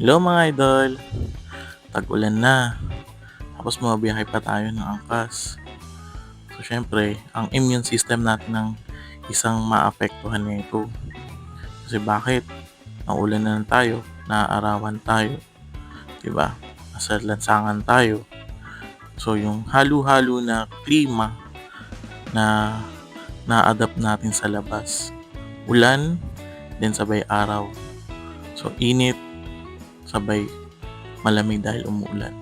Hello mga idol! Tag-ulan na. Tapos mabiyahe pa tayo ng angkas. So syempre, ang immune system natin ng isang maapektuhan nito. Kasi bakit? Naulan na tayo, naaarawan tayo. Diba? Nasa lansangan tayo. So yung halo-halo na klima na na-adapt natin sa labas. Ulan, then sabay araw. So init, sabay malamig dahil umuulan.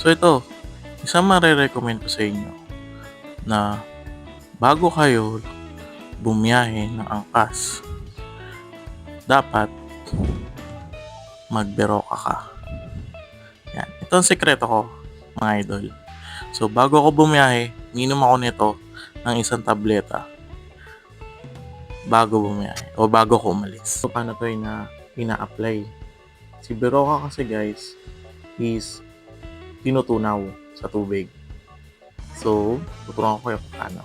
So ito, isang marirecommend ko sa inyo na bago kayo bumiyahe ng angkas, dapat magberoka ka. Yan. Ito ang sekreto ko, mga idol. So, bago ako bumiyahe, minom ako nito ng isang tableta bago bumiyahe o bago ko umalis. So, paano to na ina-apply? Si Beroka kasi guys is tinutunaw sa tubig. So, tuturuan ko kayo paano.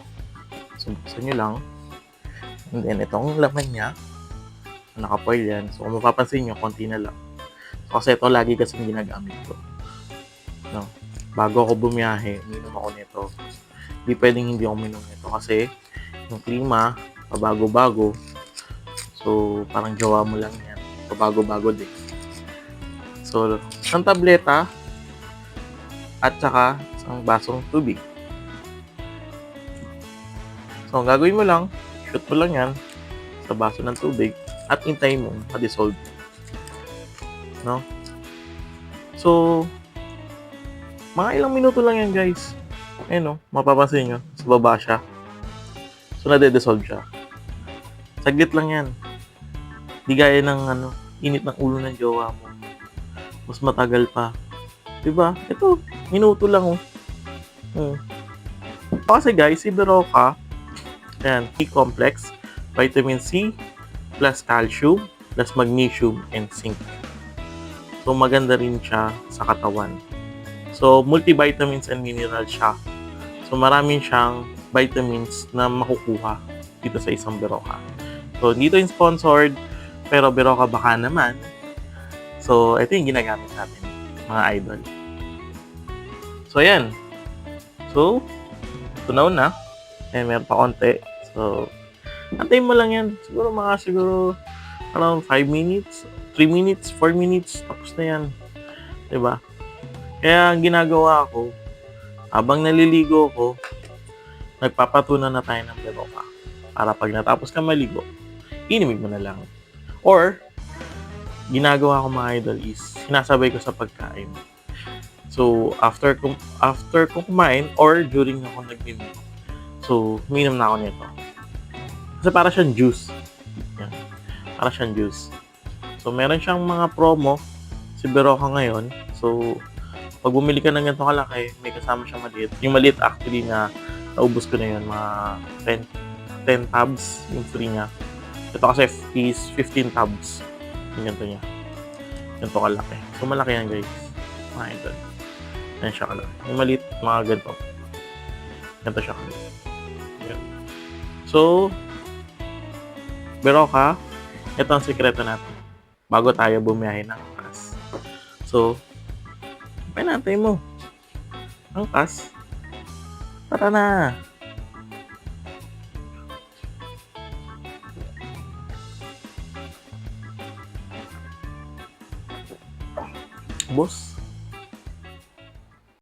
So, buksan nyo lang. And then, itong laman niya, nakapoil yan. So, kung mapapansin nyo, konti na lang. So, kasi ito lagi kasi ginagamit ko. No? Bago ako bumiyahe, minom ako nito. Hindi pwedeng hindi ako minom nito kasi yung klima, pabago-bago. So, parang jowa mo lang yan. Pabago-bago din. So, isang tableta at saka isang basong tubig. So, ang gagawin mo lang, shoot mo lang yan sa baso ng tubig at hintayin mo ma-dissolve. No? So, mga ilang minuto lang yan, guys. Ayun, no? Mapapansin nyo, sa baba siya. So, nade-dissolve siya. Saglit lang yan. Di gaya ng ano, init ng ulo ng jowa mo. Mas matagal pa. Diba? Ito, minuto lang oh. Hmm. Kasi guys, si Beroka, ayan, C-complex, vitamin C, plus calcium, plus magnesium, and zinc. So, maganda rin siya sa katawan. So, multivitamins and minerals siya. So, marami siyang vitamins na makukuha dito sa isang Beroka. So, dito yung sponsored, pero Beroka baka naman. So, ito yung ginagamit natin, mga idol. So, ayan. So, tunaw na. Eh, meron pa konti. So, antayin mo lang yan. Siguro mga siguro around 5 minutes, 3 minutes, 4 minutes, tapos na yan. ba? Kaya ang ginagawa ko, habang naliligo ko, nagpapatunan na tayo ng beroka. Para pag natapos ka maligo, inimig mo na lang. Or, ginagawa ko mga idol is, sinasabay ko sa pagkain. So, after kung after kung kumain or during ako nagmimik, so, minom na ako nito. Kasi para siyang juice. Yan. Para siyang juice. So, meron siyang mga promo si Beroka ngayon. So, pag bumili ka ng ganito kalaki, may kasama siyang maliit. Yung maliit actually na naubos ko na yun, mga 10, 10 tabs yung free niya. Ito kasi is 15 tabs. Yung ganito niya. Ganito kalaki. So, malaki yan guys. Mga idol. Yan siya kalaki. Yung maliit, mga ganito. Ganito siya kalaki. Yan. So, Beroka, ito ang sikreto natin. Bago tayo bumiyahe ng angkas. So, pinantay mo. Angkas. Tara na. bos.